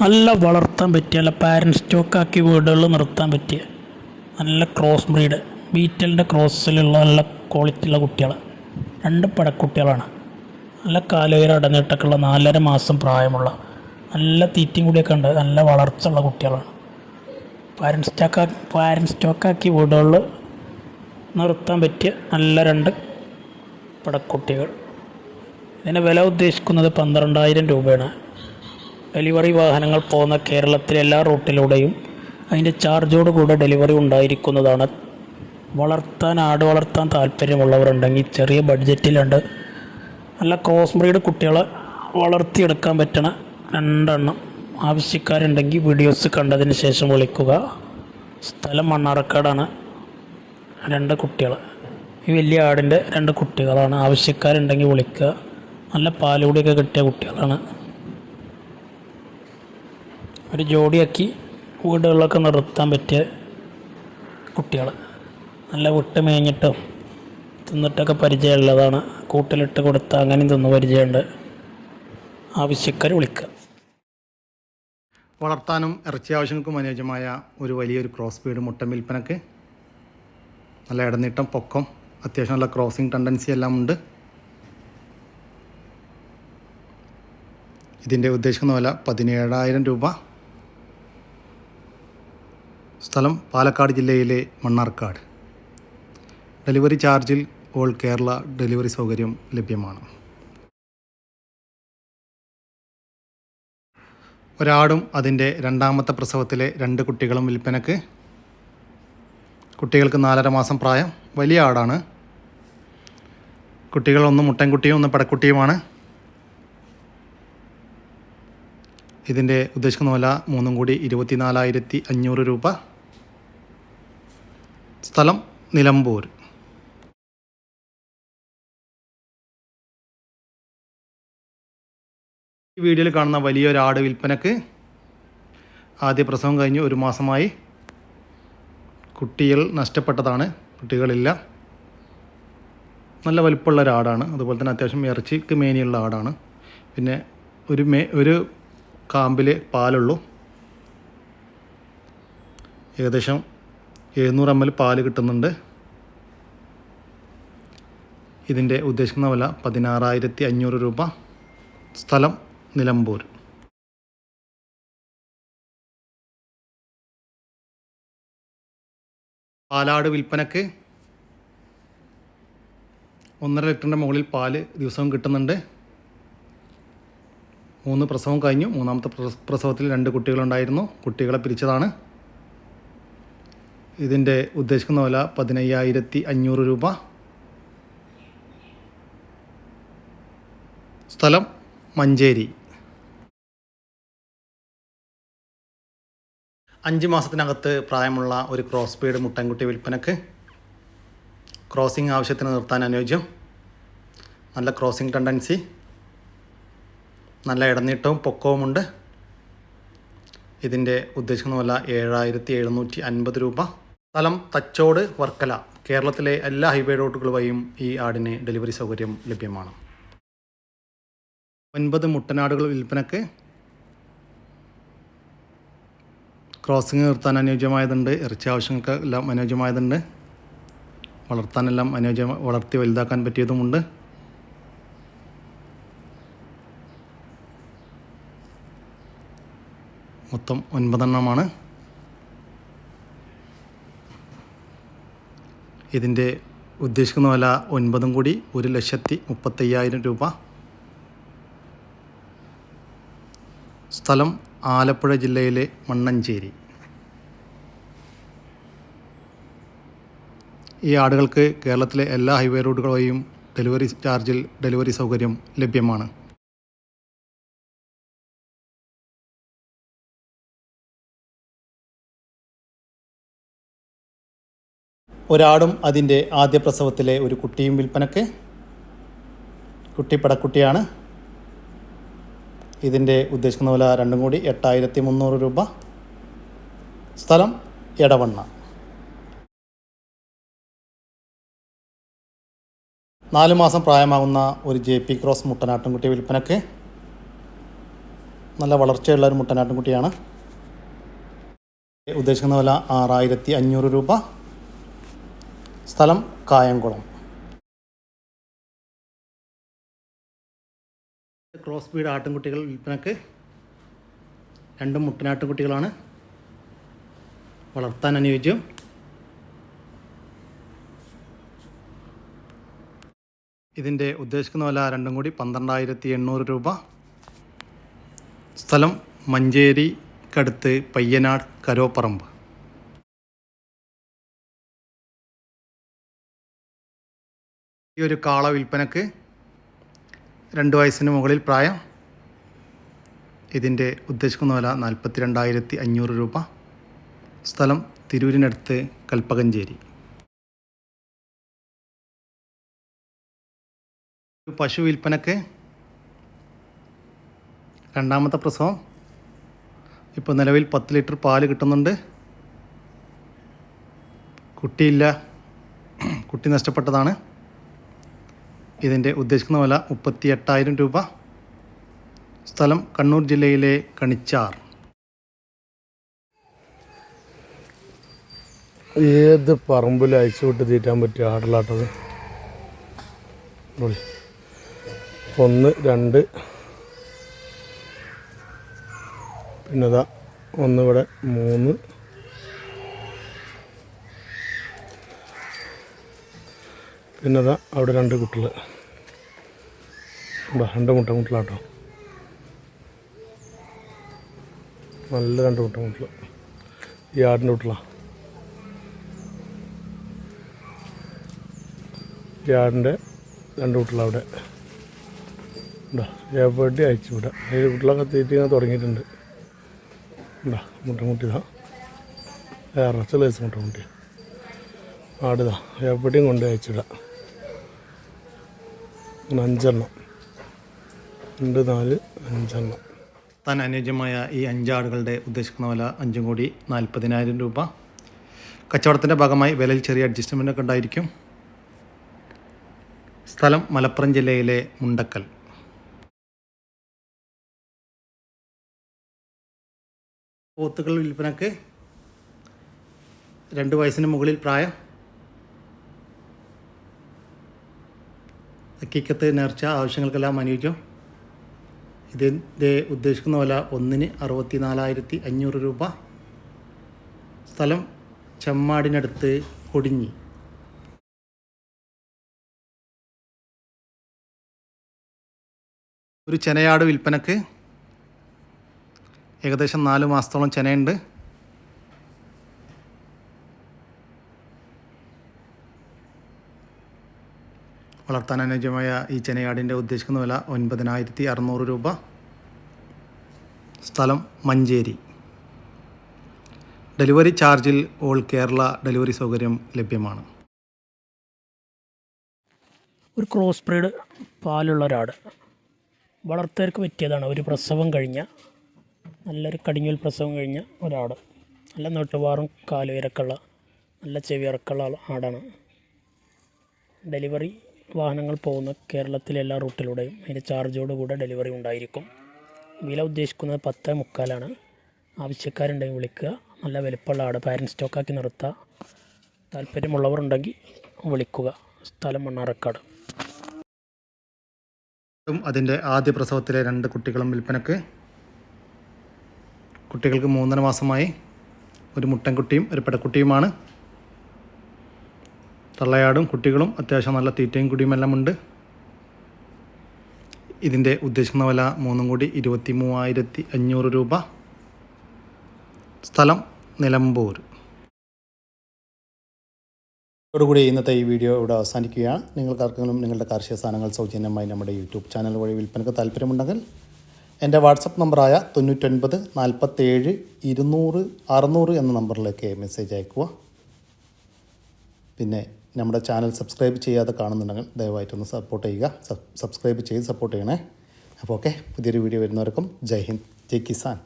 നല്ല വളർത്താൻ പറ്റിയ നല്ല പാരൻസ് സ്റ്റോക്കാക്കി വീടുകളിൽ നിർത്താൻ പറ്റിയ നല്ല ക്രോസ് ബ്രീഡ് ബീറ്റലിന്റെ ക്രോസിലുള്ള നല്ല ക്വാളിറ്റിയുള്ള കുട്ടികൾ രണ്ട് പടക്കുട്ടികളാണ്. നല്ല കാലുയരം അടഞ്ഞിട്ടൊക്കെയുള്ള നാലര മാസം പ്രായമുള്ള നല്ല തീറ്റയും കൂടിയൊക്കെ ഉണ്ട് നല്ല വളർച്ച ഉള്ള കുട്ടികളാണ്. പാരൻസ് സ്റ്റോക്കാ പാരൻസ് സ്റ്റോക്കാക്കി വീടുകളിൽ നിർത്താൻ പറ്റിയ നല്ല രണ്ട് പടക്കുട്ടികൾ. ഇതിന് വില ഉദ്ദേശിക്കുന്നത് പന്ത്രണ്ടായിരം രൂപയാണ്. ഡെലിവറി വാഹനങ്ങൾ പോകുന്ന കേരളത്തിലെ എല്ലാ റൂട്ടിലൂടെയും അതിന്റെ ചാർജോട് കൂടെ ഡെലിവറി ഉണ്ടായിരിക്കുന്നതാണ്. വളർത്താൻ ആട് വളർത്താൻ താല്പര്യമുള്ളവരുണ്ടെങ്കിൽ ചെറിയ ബഡ്ജറ്റിലുണ്ട്. നല്ല ക്രോസ് ബ്രീഡ് കുട്ടികളെ വളർത്തിയെടുക്കാൻ പറ്റണ രണ്ടെണ്ണം ആവശ്യക്കാരുണ്ടെങ്കിൽ വീഡിയോസ് കണ്ടതിന് ശേഷം വിളിക്കുക. സ്ഥലം മണ്ണാർക്കാടാണ് രണ്ട് കുട്ടികൾ ഈ വലിയ ആടിന്റെ രണ്ട് കുട്ടികളാണ്. ആവശ്യക്കാരുണ്ടെങ്കിൽ വിളിക്കുക. നല്ല പാലുകൂടിയൊക്കെ കിട്ടിയ കുട്ടികളാണ്. ഒരു ജോഡിയാക്കി വീടുകളിലൊക്കെ നിർത്താൻ പറ്റിയ കുട്ടികൾ നല്ല വിട്ട് മേഞ്ഞിട്ടും തിന്നിട്ടൊക്കെ പരിചയമുള്ളതാണ്. കൂട്ടിലിട്ട് കൊടുത്ത അങ്ങനെയും തിന്ന് പരിചയമുണ്ട്. ആവശ്യക്കാർ വിളിക്കുക വളർത്താനും ഇറച്ചി ആവശ്യങ്ങൾക്കും അനുയോജ്യമായ ഒരു വലിയൊരു ക്രോസ് ബീഡ് മുട്ട വിൽപ്പനക്ക് നല്ല ഇടനീട്ടം പൊക്കം അത്യാവശ്യം നല്ല ക്രോസിങ് ടെൻഡൻസി എല്ലാം ഉണ്ട്. ഇതിന്റെ ഉദ്ദേശിക്കുന്ന വില പതിനേഴായിരം രൂപ. സ്ഥലം പാലക്കാട് ജില്ലയിലെ മണ്ണാർക്കാട്. ഡെലിവറി ചാർജിൽ ഓൾ കേരള ഡെലിവറി സൗകര്യം ലഭ്യമാണ്. ഒരാടും അതിന്റെ രണ്ടാമത്തെ പ്രസവത്തിലെ രണ്ട് കുട്ടികളും വിൽപ്പനക്ക്. കുട്ടികൾക്ക് നാലര മാസം പ്രായം. വലിയ ആടാണ്. കുട്ടികൾ ഒന്ന് മുട്ടൻകുട്ടിയും ഒന്ന് പടക്കുട്ടിയുമാണ്. ഇതിന്റെ ഉദ്ദേശിക്കുന്ന വില മൂന്നും കൂടി ഇരുപത്തിനാലായിരത്തി അഞ്ഞൂറ് രൂപ. സ്ഥലം നിലമ്പൂർ. ഈ വീഡിയോയിൽ കാണുന്ന വലിയൊരു ആട് വിൽപ്പനക്ക് ആദ്യ പ്രസവം കഴിഞ്ഞ് ഒരു മാസമായി. കുട്ടികൾ നഷ്ടപ്പെട്ടതാണ് കുട്ടികളില്ല. നല്ല വലിപ്പമുള്ള ഒരു ആടാണ്. അതുപോലെ തന്നെ അത്യാവശ്യം ഇറച്ചിക്ക് മേനിയുള്ള ആടാണ്. പിന്നെ ഒരു മേ ഒരു കാമ്പിൽ പാലുള്ളൂ. ഏകദേശം എഴുന്നൂറ് എം എൽ പാൽ കിട്ടുന്നുണ്ട്. ഇതിന്റെ ഉദ്ദേശിക്കുന്ന വില പതിനാറായിരത്തി അഞ്ഞൂറ് രൂപ. സ്ഥലം നിലമ്പൂർ. പാലാട് വിൽപ്പനക്ക് ഒന്നര ലിറ്ററിന്റെ മുകളിൽ പാൽ ദിവസവും കിട്ടുന്നുണ്ട്. മൂന്ന് പ്രസവം കഴിഞ്ഞു. മൂന്നാമത്തെ പ്രസവത്തിൽ രണ്ട് കുട്ടികളുണ്ടായിരുന്നു. കുട്ടികളെ പിരിച്ചതാണ്. ഇതിന്റെ ഉദ്ദേശിക്കുന്ന വില പതിനയ്യായിരത്തി അഞ്ഞൂറ് രൂപ. സ്ഥലം മഞ്ചേരി. അഞ്ച് മാസത്തിനകത്ത് പ്രായമുള്ള ഒരു ക്രോസ് പീഡ് മുട്ടൻകുട്ടി വിൽപ്പനക്ക് ക്രോസിംഗ് ആവശ്യത്തിന് നിർത്താൻ അനുയോജ്യം. നല്ല ക്രോസിംഗ് ടെൻഡൻസി. നല്ല ഇടനീട്ടവും പൊക്കവുമുണ്ട്. ഇതിന്റെ ഉദ്ദേശിക്കുന്ന പോലെ ഏഴായിരത്തി എഴുന്നൂറ്റി അൻപത് രൂപ. സ്ഥലം തച്ചോട് വർക്കല. കേരളത്തിലെ എല്ലാ ഹൈവേ റോഡുകൾ വഴിയും ഈ ആടിന് ഡെലിവറി സൗകര്യം ലഭ്യമാണ്. ഒൻപത് മുട്ടനാടുകൾ വിൽപ്പനക്ക് ക്രോസിങ് നിർത്താൻ അനുയോജ്യമായതുണ്ട്. ഇറച്ചി ആവശ്യങ്ങൾക്കെല്ലാം അനുയോജ്യമായതുണ്ട്. വളർത്താനെല്ലാം അനുയോജ്യ വളർത്തി വലുതാക്കാൻ പറ്റിയതുമുണ്ട്. മൊത്തം ഒൻപതെണ്ണമാണ്. ഇതിന്റെ ഉദ്ദേശിക്കുന്ന വില ഒൻപതും കൂടി ഒരു ലക്ഷത്തി മുപ്പത്തയ്യായിരം രൂപ. സ്ഥലം ആലപ്പുഴ ജില്ലയിലെ മണ്ണഞ്ചേരി. ഈ ആടുകൾക്ക് കേരളത്തിലെ എല്ലാ ഹൈവേ റോഡുകളെയും ഡെലിവറി ചാർജിൽ ഡെലിവറി സൗകര്യം ലഭ്യമാണ്. ഒരാടും അതിന്റെ ആദ്യ പ്രസവത്തിലെ ഒരു കുട്ടിയും വിൽപ്പനക്ക്. കുട്ടിപ്പടക്കുട്ടിയാണ് ഇതിന്റെ ഉദ്ദേശിക്കുന്ന വില രണ്ടും കൂടി എട്ടായിരത്തി മുന്നൂറ് രൂപ. സ്ഥലം എടവണ്ണ. നാല് മാസം പ്രായമാകുന്ന ഒരു ജെ പി ക്രോസ് മുട്ടനാട്ടുംകുട്ടി വിൽപ്പനക്ക്. നല്ല വളർച്ചയുള്ള ഒരു മുട്ടനാട്ടിൻകുട്ടിയാണ് ഉദ്ദേശിക്കുന്ന വില ആറായിരത്തി അഞ്ഞൂറ് രൂപ. സ്ഥലം കായംകുളം. ക്രോസ് ബീഡ് ആട്ടിൻകുട്ടികൾ വിൽപ്പനക്ക് രണ്ടും മുട്ടനാട്ടിൻകുട്ടികളാണ്. വളർത്താൻ അനുയോജ്യം. ഇതിന്റെ ഉദ്ദേശിക്കുന്ന വില രണ്ടും കൂടി പന്ത്രണ്ടായിരത്തി എണ്ണൂറ് രൂപ. സ്ഥലം മഞ്ചേരിക്കടുത്ത് പയ്യനാട് കരോപ്പറമ്പ്. ഈ ഒരു കാള വിൽപ്പനക്ക് രണ്ട് വയസ്സിന് മുകളിൽ പ്രായം. ഇതിന്റെ ഉദ്ദേശിക്കുന്ന വില നാൽപ്പത്തി രണ്ടായിരത്തി അഞ്ഞൂറ് രൂപ. സ്ഥലം തിരൂരിനടുത്ത് കൽപ്പകഞ്ചേരി. പശു വിൽപ്പനക്ക് രണ്ടാമത്തെ പ്രസവം. ഇപ്പോൾ നിലവിൽ പത്ത് ലിറ്റർ പാൽ കിട്ടുന്നുണ്ട്. കുട്ടിയില്ല. കുട്ടി നഷ്ടപ്പെട്ടതാണ്. ഇതിന്റെ ഉദ്ദേശിക്കുന്ന വില മുപ്പത്തി എട്ടായിരം രൂപ. സ്ഥലം കണ്ണൂർ ജില്ലയിലെ കണിച്ചാർ. ഏത് പറമ്പിൽ അയച്ചു വിട്ട് തീറ്റാൻ പറ്റിയ ആടലാട്ടത്. ഒന്ന് രണ്ട്. പിന്നെ ദാ ഒന്ന് ഇവിടെ മൂന്ന്. പിന്നെ അതാ അവിടെ രണ്ട് കുട്ടികൾ. രണ്ട് മുട്ട കുട്ടികളാട്ടോ. നല്ല രണ്ട് മുട്ട കുട്ടികൾ. ഈ ആടിന്റെ കുട്ടികളാണ് ആടിന്റെ രണ്ട് കുട്ടികൾ അവിടെ. ഉണ്ടോ എവിടെ അയച്ചു വിടാം ഏഴ് കുട്ടികളൊക്കെ തീറ്റി ഇങ്ങനെ തുടങ്ങിയിട്ടുണ്ട്. ഉണ്ടാ മുട്ടമുട്ടി ഇതാ ഇറച്ച ലേസ് മുട്ടമുട്ടി ആടുതാ എവിടെയും കൊണ്ട് അയച്ചിടാം അങ്ങനെ അഞ്ചെണ്ണം. രണ്ട് നാല് അഞ്ചെണ്ണം. താൻ അനുയോജ്യമായ ഈ അഞ്ചാടുകളുടെ ഉദ്ദേശിക്കുന്ന വില അഞ്ചും കോടി നാൽപ്പതിനായിരം രൂപ. കച്ചവടത്തിന്റെ ഭാഗമായി വിലയിൽ ചെറിയ അഡ്ജസ്റ്റ്മെന്റ് ഒക്കെ ഉണ്ടായിരിക്കും. സ്ഥലം മലപ്പുറം ജില്ലയിലെ മുണ്ടക്കൽ. പോത്തുകൾ വിൽപ്പനക്ക് രണ്ട് വയസ്സിന് മുകളിൽ പ്രായം ഹക്കീക്കത്ത് നേർച്ച ആവശ്യങ്ങൾക്കെല്ലാം അനുയോജ്യം ഇതിന്റെ ഉദ്ദേശിക്കുന്ന വില ഒന്നിന് അറുപത്തി നാലായിരത്തി അഞ്ഞൂറ് രൂപ സ്ഥലം ചെമ്മാടിനടുത്ത് കൊടിഞ്ഞി. ഒരു ചെനയാട് വിൽപ്പനക്ക് ഏകദേശം നാല് മാസത്തോളം ചെനയുണ്ട്. വളർത്താൻ അനുയോജ്യമായ ഈ ചെനയാടിന്റെ ഉദ്ദേശിക്കുന്ന വില ഒൻപതിനായിരത്തി അറുന്നൂറ് രൂപ. സ്ഥലം മഞ്ചേരി. ഡെലിവറി ചാർജിൽ ഓൾ കേരള ഡെലിവറി സൗകര്യം ലഭ്യമാണ്. ഒരു ക്രോസ് ബ്രീഡ് പാലുള്ള ഒരാട്. വളർത്തവർക്ക് പറ്റിയതാണ്. ഒരു പ്രസവം കഴിഞ്ഞ നല്ലൊരു കടിഞ്ഞൂൽ പ്രസവം കഴിഞ്ഞ ഒരാട്. നല്ല നോട്ടുപാറും കാലുയരക്കുള്ള നല്ല ചെവിയിറക്കുള്ള ആടാണ് ഡെലിവറി വാഹനങ്ങൾ പോകുന്ന കേരളത്തിലെ എല്ലാ റൂട്ടിലൂടെയും അതിന്റെ ചാർജോടുകൂടെ ഡെലിവറി ഉണ്ടായിരിക്കും. വില ഉദ്ദേശിക്കുന്നത് പത്ത് മുക്കാലാണ്. ആവശ്യക്കാരുണ്ടെങ്കിൽ വിളിക്കുക. നല്ല വലുപ്പമുള്ള ആട് പാരന്റ് സ്റ്റോക്കാക്കി നിർത്തുക താല്പര്യമുള്ളവർ ഉണ്ടെങ്കിൽ വിളിക്കുക. സ്ഥലം മണ്ണാറക്കാട്. അതിന്റെ ആദ്യ പ്രസവത്തിലെ രണ്ട് കുട്ടികളും വിൽപ്പനക്ക്. കുട്ടികൾക്ക് മൂന്നര മാസമായി. ഒരു മുട്ടൻകുട്ടിയും ഒരു പെടക്കുട്ടിയുമാണ് തള്ളയാടും കുട്ടികളും അത്യാവശ്യം നല്ല തീറ്റയും കുടിയും എല്ലാം ഉണ്ട്. ഇതിന്റെ ഉദ്ദേശിക്കുന്ന വില മൂന്നും കൂടി ഇരുപത്തി മൂവായിരത്തി അഞ്ഞൂറ് രൂപ. സ്ഥലം നിലമ്പൂർ. ഇതോടുകൂടി ഇന്നത്തെ ഈ വീഡിയോ ഇവിടെ അവസാനിക്കുകയാണ്. നിങ്ങൾക്ക് ആർക്കെങ്കിലും നിങ്ങളുടെ കാർഷിക സാധനങ്ങൾ സൗജന്യമായി നമ്മുടെ യൂട്യൂബ് ചാനൽ വഴി വിൽപ്പനക്ക് താല്പര്യമുണ്ടെങ്കിൽ എന്റെ വാട്സപ്പ് നമ്പറായ തൊണ്ണൂറ്റൊൻപത് നാൽപ്പത്തേഴ് ഇരുന്നൂറ് അറുന്നൂറ് എന്ന നമ്പറിലേക്ക് മെസ്സേജ് അയക്കുക പിന്നെ നമ്മുടെ ചാനൽ സബ്സ്ക്രൈബ് ചെയ്യാതെ കാണുന്നുണ്ടെങ്കിൽ ദയവായിട്ടൊന്ന് സപ്പോർട്ട് ചെയ്യുക. സബ്സ്ക്രൈബ് ചെയ്ത് സപ്പോർട്ട് ചെയ്യണേ. അപ്പോൾ ഓക്കെ പുതിയൊരു വീഡിയോ വരുന്നവർക്കും ജയ് ഹിന്ദ് ജയ് കിസാൻ.